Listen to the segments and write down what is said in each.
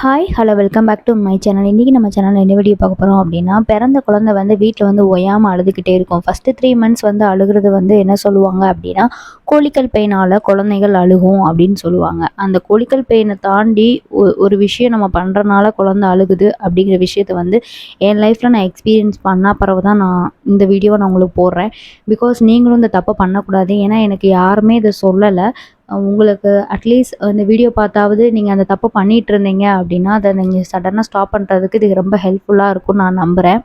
Hi hello welcome back to my channel இன்றைக்கி நம்ம சேனலில் என்ன வீடியோ பார்க்க போகிறோம் அப்படின்னா பிறந்த குழந்தை வந்து வீட்டில் வந்து ஓயாமல் அழுதுகிட்டே இருக்கும். ஃபஸ்ட்டு த்ரீ மந்த்ஸ் வந்து அழுகிறது வந்து என்ன சொல்லுவாங்க அப்படின்னா கோழிக்கல் பெயினால் குழந்தைகள் அழுகும் அப்படின்னு சொல்லுவாங்க. அந்த கோழிக்கல் பெயினை தாண்டி ஒரு விஷயம் நம்ம பண்ணுறனால குழந்தை அழுகுது அப்படிங்கிற விஷயத்த வந்து என் லைஃப்பில் நான் எக்ஸ்பீரியன்ஸ் பண்ண பிறகு தான் நான் இந்த வீடியோவை நான் உங்களுக்கு போடுறேன். பிகாஸ் நீங்களும் இந்த தப்பை பண்ணக்கூடாது. ஏன்னா எனக்கு யாருமே இதை சொல்லலை. உங்களுக்கு அட்லீஸ்ட் இந்த வீடியோ பார்த்தாவது நீங்கள் அந்த தப்பு பண்ணிட்டு இருந்தீங்க அப்படின்னா அதை நீங்கள் சடனாக ஸ்டாப் பண்ணுறதுக்கு இது ரொம்ப ஹெல்ப்ஃபுல்லாக இருக்கும்னு நான் நம்புகிறேன்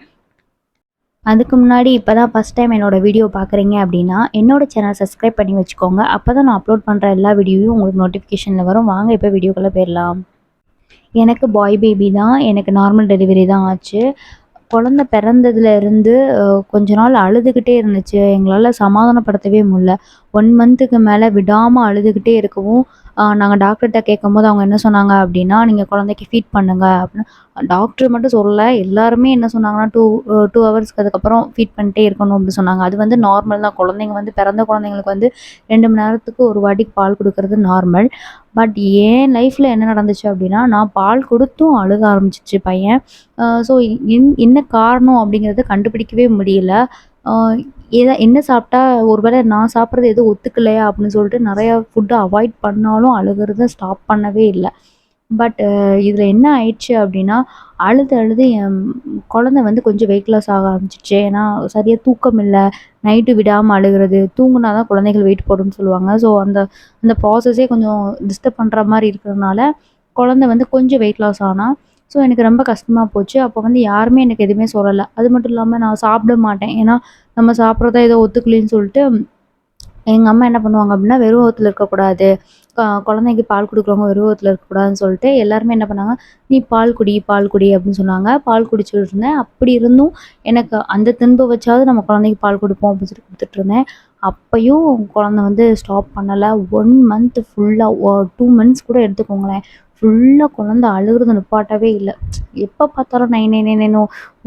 அதுக்கு முன்னாடி இப்போ தான் ஃபஸ்ட் டைம் என்னோடய வீடியோ பார்க்குறீங்க அப்படின்னா என்னோடய சேனல் சப்ஸ்கிரைப் பண்ணி வச்சுக்கோங்க. அப்போ தான் நான் அப்லோட் பண்ணுற எல்லா வீடியோவும் உங்களுக்கு நோட்டிஃபிகேஷனில் வரும். வாங்க இப்போ வீடியோக்குள்ளே போயிடலாம். எனக்கு பாய் பேபி தான் எனக்கு நார்மல் டெலிவரி தான் ஆச்சு. குழந்த பிறந்ததுலேருந்து கொஞ்ச நாள் அழுதுகிட்டே இருந்துச்சு. எங்களால் சமாதானப்படுத்தவே முடியல. ஒன் மந்த்துக்கு மேலே விடாமல் அழுதுகிட்டே இருக்கவும் நாங்கள் டாக்டர்கிட்ட கேட்கும்போது அவங்க என்ன சொன்னாங்க அப்படின்னா நீங்கள் குழந்தைக்கு ஃபீட் பண்ணுங்க. அப்படின்னு டாக்டர் மட்டும் சொல்லலை எல்லாருமே என்ன சொன்னாங்கன்னா டூ டூ ஹவர்ஸ்க்கு அதுக்கப்புறம் ஃபீட் பண்ணிட்டே இருக்கணும் அப்படின்னு சொன்னாங்க. அது வந்து நார்மல் தான். குழந்தைங்க வந்து பிறந்த குழந்தைங்களுக்கு வந்து ரெண்டு மணி நேரத்துக்கு ஒரு வாட்டி பால் கொடுக்கறது நார்மல் பட் என் லைஃப்பில் என்ன நடந்துச்சு அப்படின்னா நான் பால் கொடுத்தும் அழுக ஆரம்பிச்சிச்சு பையன். ஸோ என்ன காரணம் அப்படிங்கிறத கண்டுபிடிக்கவே முடியல. எதை என்ன சாப்பிட்டா ஒருவேளை நான் சாப்பிட்றது எதுவும் ஒத்துக்கலையா அப்படின்னு சொல்லிட்டு நிறையா ஃபுட்டை அவாய்ட் பண்ணாலும் அழுகிறத ஸ்டாப் பண்ணவே இல்லை. பட் இதில் என்ன ஆயிடுச்சு அப்படின்னா அழுது அழுது என் குழந்தை வந்து கொஞ்சம் வெயிட் லாஸ் ஆக ஆரம்பிச்சிச்சு ஏன்னா சரியாக தூக்கம் இல்லை. நைட்டு விடாமல் அழுகிறது தூங்குனா தான் குழந்தைகள் வெயிட் போடும்னு சொல்லுவாங்க. ஸோ அந்த அந்த ப்ராசஸே கொஞ்சம் டிஸ்டர்ப் பண்ணுற மாதிரி இருக்கிறதுனால குழந்தை வந்து கொஞ்சம் வெயிட் லாஸ் ஆனால் ஸோ எனக்கு ரொம்ப கஷ்டமாக போச்சு. அப்போ வந்து யாருமே எனக்கு எதுவுமே சொல்லலை. அது மட்டும் இல்லாமல் நான் சாப்பிட மாட்டேன். ஏன்னா நம்ம சாப்பிட்றதா ஏதோ ஒத்துக்கலைன்னு சொல்லிட்டு எங்கள் அம்மா என்ன பண்ணுவாங்க அப்படின்னா வெறும் இருக்கக்கூடாது. குழந்தைக்கு பால் கொடுக்குறவங்க வெறும் இருக்கக்கூடாதுன்னு சொல்லிட்டு எல்லாருமே என்ன பண்ணாங்க நீ பால் குடி பால் குடி அப்படின்னு சொன்னாங்க. பால் குடிச்சிட்டு இருந்தேன். அப்படி இருந்தும் எனக்கு அந்த தின்பு வச்சாவது நம்ம குழந்தைக்கு பால் கொடுப்போம் அப்படின்னு சொல்லி கொடுத்துட்டு இருந்தேன். அப்பையும் குழந்தை வந்து ஸ்டாப் பண்ணலை. ஒன் மந்த் ஃபுல்லாக டூ மந்த்ஸ் கூட எடுத்துக்கோங்களேன். ஃபுல்லாக குழந்த அழுகுறது நிப்பாட்டவே இல்லை. எப்போ பார்த்தாலும் நை நை நை நைனோ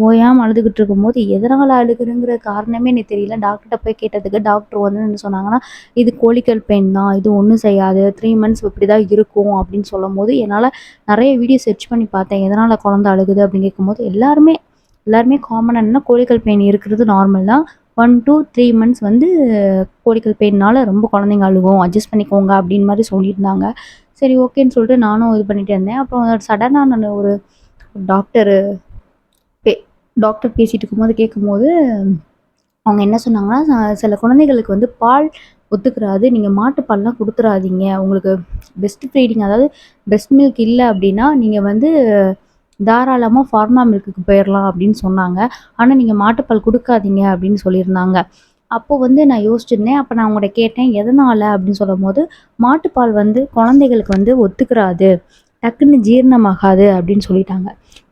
ஓயாமல் அழுதுகிட்டு இருக்கும்போது எதனால் அழுகுறங்கிற காரணமே எனக்கு தெரியல. டாக்டர்கிட்ட போய் கேட்டதுக்கு டாக்டர் வந்து என்ன சொன்னாங்கன்னா இது கோழிக்கல் பெயின் தான் இது ஒன்றும் செய்யாது த்ரீ மந்த்ஸ் இப்படி தான் இருக்கும் அப்படின்னு சொல்லும் போது என்னால் நிறைய வீடியோ சர்ச் பண்ணி பார்த்தேன். எதனால் குழந்த அழுகுது அப்படின்னு கேட்கும்போது எல்லாருமே எல்லாருமே காமனாக என்ன கோழிக்கல் பெயின் இருக்கிறது நார்மல் தான். ஒன் டூ த்ரீ மந்த்ஸ் வந்து கோழிக்கல் பெயின்னால் ரொம்ப குழந்தைங்க அழுகும் அட்ஜஸ்ட் பண்ணிக்கோங்க அப்படின்னு மாதிரி சொல்லியிருந்தாங்க. சரி ஓகேன்னு சொல்லிட்டு நானும் இது பண்ணிட்டு இருந்தேன். அப்புறம் சடனாக நான் ஒரு டாக்டரு பே டாக்டர் பேசிகிட்டு இருக்கும்போது கேட்கும்போது அவங்க என்ன சொன்னாங்கன்னா சில குழந்தைகளுக்கு வந்து பால் ஒத்துக்கிறாது. நீங்கள் மாட்டுப்பால்லாம் கொடுத்துறாதீங்க. உங்களுக்கு பெஸ்ட் ப்ரீடிங் அதாவது பெஸ்ட் மில்க் இல்லை அப்படின்னா நீங்கள் வந்து தாராளமாக ஃபார்மா மில்க்குக்கு போயிடலாம் அப்படின்னு சொன்னாங்க. ஆனால் நீங்கள் மாட்டுப்பால் கொடுக்காதீங்க அப்படின்னு சொல்லியிருந்தாங்க. அப்போ வந்து நான் யோசிச்சிருந்தேன் அப்போ நான் அவங்கள்ட்ட கேட்டேன் எதனால்? அப்படின்னு சொல்லும் போது மாட்டுப்பால் வந்து குழந்தைகளுக்கு வந்து ஒத்துக்கிறாது டக்குன்னு ஜீரணமாகாது அப்படின்னு சொல்லிட்டாங்க.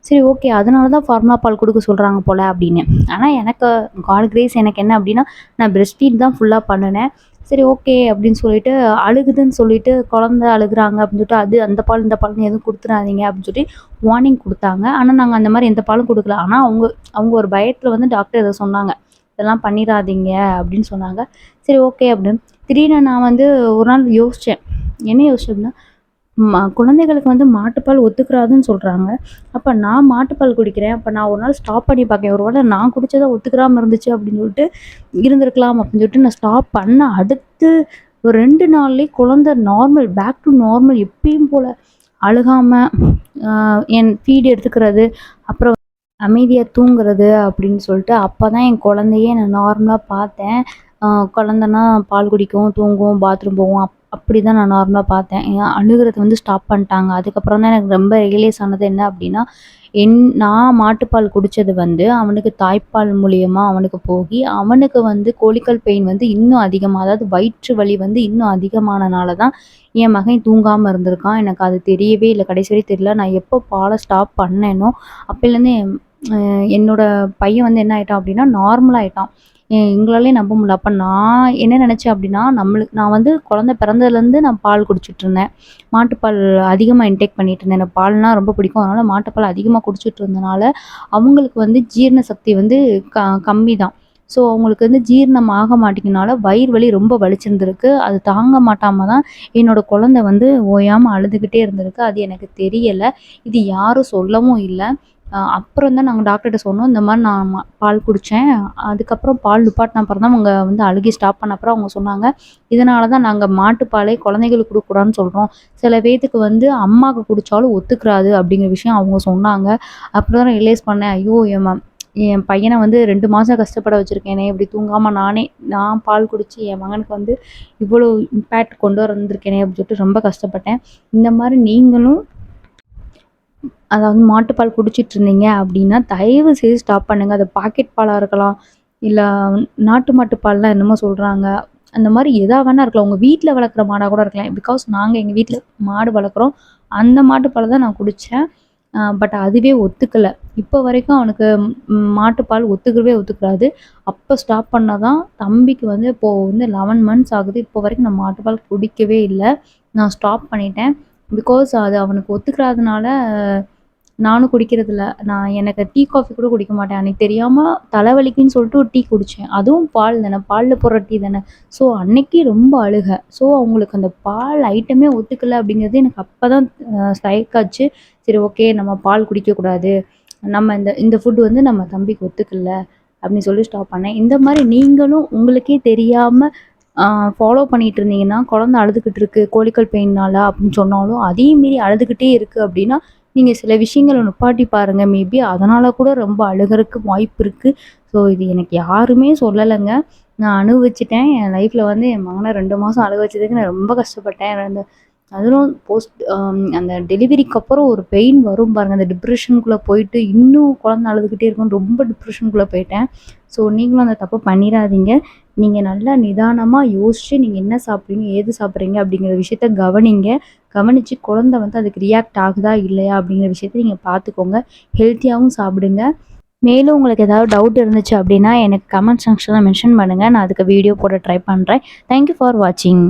சரி ஓகே அதனால தான் ஃபார்முலா பால் கொடுக்க சொல்கிறாங்க போல் அப்படின்னு. ஆனால் எனக்கு காட் கிரேஸ் எனக்கு என்ன அப்படின்னா நான் பிரெஸ்ட் ஃபீட் தான் ஃபுல்லாக பண்ணினேன். சரி ஓகே அப்படின்னு சொல்லிட்டு அழுகுதுன்னு சொல்லிட்டு குழந்த அழுகுறாங்க அப்படின்னு சொல்லிட்டு அது அந்த பால் இந்த பால்னு எதுவும் கொடுத்துறாதீங்க அப்படின்னு சொல்லி வார்னிங் கொடுத்தாங்க. ஆனால் நாங்கள் அந்த மாதிரி எந்த பாலும் கொடுக்கல. ஆனால் அவங்க அவங்க ஒரு பயத்தில் வந்து டாக்டர் இதை சொன்னாங்க. இதெல்லாம் பண்ணிடாதீங்க அப்படின்னு சொன்னாங்க. சரி ஓகே அப்படின்னு. திடீர்னு நான் வந்து ஒரு நாள் யோசித்தேன் என்ன யோசிச்சேன் அப்படின்னா குழந்தைகளுக்கு வந்து மாட்டுப்பால் ஒத்துக்கிறாதுன்னு சொல்கிறாங்க அப்போ நான் மாட்டுப்பால் குடிக்கிறேன். அப்போ நான் ஒரு நாள் ஸ்டாப் பண்ணி பார்க்கேன் ஒரு வேளை நான் குடித்ததை ஒத்துக்கிறாமல் இருந்துச்சு அப்படின்னு சொல்லிட்டு இருந்திருக்கலாம் அப்படின்னு சொல்லிட்டு நான் ஸ்டாப் பண்ண அடுத்து ஒரு ரெண்டு நாள்லேயே குழந்தை நார்மல் பேக் டு நார்மல் எப்பயும் போல் அழுகாமல் என் ஃபீடு எடுத்துக்கிறது அப்புறம் அமைதியாக தூங்குறது அப்படின்னு சொல்லிட்டு அப்போ தான் என் குழந்தையே நான் நார்மலாக பார்த்தேன். குழந்தனா பால் குடிக்கும் தூங்கும் பாத்ரூம் போகும் அப் அப்படி தான் நான் நார்மலாக பார்த்தேன். ஏன் வந்து ஸ்டாப் பண்ணிட்டாங்க. அதுக்கப்புறம் தான் எனக்கு ரொம்ப ரியலைஸ் ஆனது என்ன அப்படின்னா என் நான் மாட்டுப்பால் குடித்தது வந்து அவனுக்கு தாய்ப்பால் மூலியமாக அவனுக்கு போகி அவனுக்கு வந்து கோழிக்கல் பெயின் வந்து இன்னும் அதிகமாக அதாவது வயிற்று வலி வந்து இன்னும் அதிகமானனால தான் என் மகன் தூங்காமல் இருந்திருக்கான். எனக்கு அது தெரியவே இல்லை. கடைசி வரை தெரியல. நான் எப்போ பாலை ஸ்டாப் பண்ணேனோ அப்போலேருந்து என் என்னோட பையன் வந்து என்ன ஆகிட்டான் அப்படின்னா நார்மல் ஆகிட்டான் எங்களாலேயே எங்களாலே நம்ப முடியல. அப்போ நான் என்ன நினச்சேன் அப்படின்னா நம்மளுக்கு நான் வந்து குழந்தை பிறந்ததுலேருந்து நான் பால் குடிச்சிட்டு இருந்தேன் மாட்டுப்பால் அதிகமாக இன்டேக் பண்ணிட்டு இருந்தேன் எனக்கு பால்னா ரொம்ப பிடிக்கும். அதனால் மாட்டுப்பால் அதிகமாக குடிச்சிட்டு இருந்தனால அவங்களுக்கு வந்து ஜீரண சக்தி வந்து க கம்மி தான் ஸோ அவங்களுக்கு வந்து ஜீரணம் ஆக மாட்டேங்கனால வயிறு வலி ரொம்ப வலிச்சிருந்திருக்கு. அது தாங்க மாட்டாமல் தான் என்னோடய குழந்தை வந்து ஓயாமல் அழுதுகிட்டே இருந்திருக்கு. அது எனக்கு தெரியலை. இது யாரும் சொல்லவும் இல்லை. அப்புறம் தான் நாங்கள் டாக்டர்கிட்ட சொன்னோம் இந்த மாதிரி நான் பால் குடித்தேன் அதுக்கப்புறம் பால் நிப்பாட்டின அப்புறம் தான் அவங்க வந்து அழுகி ஸ்டாப் பண்ண அப்புறம் அவங்க சொன்னாங்க இதனால தான் நாங்கள் மாட்டுப்பாலே குழந்தைகளுக்கு கொடுக்கக்கூடாதுன்னு சொல்கிறோம் சில பேத்துக்கு வந்து அம்மாவுக்கு குடித்தாலும் ஒத்துக்கிறாது அப்படிங்கிற விஷயம் அவங்க சொன்னாங்க. அப்புறம் தான் ரியலைஸ் பண்ணேன் ஐயோ என் என் பையனை வந்து ரெண்டு மாதம் கஷ்டப்பட வச்சுருக்கேனே இப்படி தூங்காமல் நானே நான் பால் குடித்து என் மகனுக்கு வந்து இவ்வளோ இம்பேக்ட் கொண்டு வந்திருக்கேனே அப்படின்னு சொல்லிட்டு ரொம்ப கஷ்டப்பட்டேன். இந்த மாதிரி நீங்களும் அதாவது மாட்டுப்பால் குடிச்சிட்டு இருந்தீங்க அப்படின்னா தயவு செய்து ஸ்டாப் பண்ணுங்கள் அது பாக்கெட் பாலாக இருக்கலாம் இல்லை நாட்டு மாட்டு பால்லாம் என்னமோ சொல்கிறாங்க அந்த மாதிரி எதா வேணா இருக்கலாம். உங்கள் வீட்டில் வளர்க்குற மாடாக கூட இருக்கலாம். பிகாஸ் நாங்கள் எங்கள் வீட்டில் மாடு வளர்க்குறோம். அந்த மாட்டுப்பால் தான் நான் குடித்தேன் பட் அதுவே ஒத்துக்கலை. இப்போ வரைக்கும் அவனுக்கு மாட்டுப்பால் ஒத்துக்கவே ஒத்துக்கிறாது. அப்போ ஸ்டாப் பண்ணால் தான் தம்பிக்கு வந்து இப்போது வந்து லெவன் மந்த்ஸ் ஆகுது. இப்போ வரைக்கும் நான் மாட்டுப்பால் குடிக்கவே இல்லை. நான் ஸ்டாப் பண்ணிட்டேன். பிகாஸ் அது அவனுக்கு ஒத்துக்கிறாதனால நானும் குடிக்கிறதில்ல. நான் எனக்கு டீ காஃபி கூட குடிக்க மாட்டேன். அன்றைக்கி தெரியாமல் தலைவலிக்குன்னு சொல்லிட்டு ஒரு டீ குடித்தேன் அதுவும் பால் தானே பாலில் போடுற டீ தானே. ஸோ அன்னைக்கு ரொம்ப அழுகை. ஸோ அவங்களுக்கு அந்த பால் ஐட்டமே ஒத்துக்கலை அப்படிங்கிறது எனக்கு அப்போ தான் ஸ்ட்ரைக் ஆச்சு. சரி ஓகே நம்ம பால் குடிக்கக்கூடாது. நம்ம இந்த இந்த ஃபுட்டு வந்து நம்ம தம்பிக்கு ஒத்துக்கல அப்படின்னு சொல்லி ஸ்டாப் பண்ணேன். இந்த மாதிரி நீங்களும் உங்களுக்கே தெரியாமல் ஃபாலோ பண்ணிகிட்டு இருந்தீங்கன்னா குழந்த அழுதுகிட்டு இருக்கு கோழிக்கல் பெயின்னால அப்படின்னு சொன்னாலும் அதையும் மீறி அழுதுகிட்டே இருக்குது அப்படின்னா நீங்கள் சில விஷயங்களை நுப்பாட்டி பாருங்கள் மேபி அதனால் கூட ரொம்ப அழுகிறதுக்கு வாய்ப்பு இருக்குது ஸோ இது எனக்கு யாருமே சொல்லலைங்க. நான் அனுபவிச்சிட்டேன். என் லைஃப்பில் வந்து என் மகனை ரெண்டு மாதம் அழுக வச்சதுக்கு நான் ரொம்ப கஷ்டப்பட்டேன். அந்த அதுவும் போஸ்ட் um, அந்த டெலிவரிக்கு அப்புறம் ஒரு பெயின் வரும் பாருங்கள் அந்த டிப்ரெஷனுக்குள்ளே போயிட்டு இன்னும் குழந்த அழுதுகிட்டே இருக்கும் ரொம்ப டிப்ரெஷனுக்குள்ளே போயிட்டேன். ஸோ நீங்களும் அந்த தப்பை பண்ணிடாதீங்க. நீங்கள் நல்லா நிதானமாக யோசித்து நீங்கள் என்ன சாப்பிட்றீங்க ஏது சாப்பிட்றீங்க அப்படிங்கிற விஷயத்த கவனிங்க. கவனித்து குழந்த வந்து அதுக்கு ரியாக்ட் ஆகுதா இல்லையா அப்படிங்கிற விஷயத்த நீங்கள் பார்த்துக்கோங்க ஹெல்த்தியாகவும் சாப்பிடுங்க. மேலும் உங்களுக்கு ஏதாவது டவுட் இருந்துச்சு அப்படின்னா எனக்கு கமெண்ட் செக்ஷனில் மென்ஷன் பண்ணுங்கள் நான் அதுக்கு வீடியோ போட ட்ரை பண்ணுறேன் தேங்க்யூ ஃபார் வாட்சிங்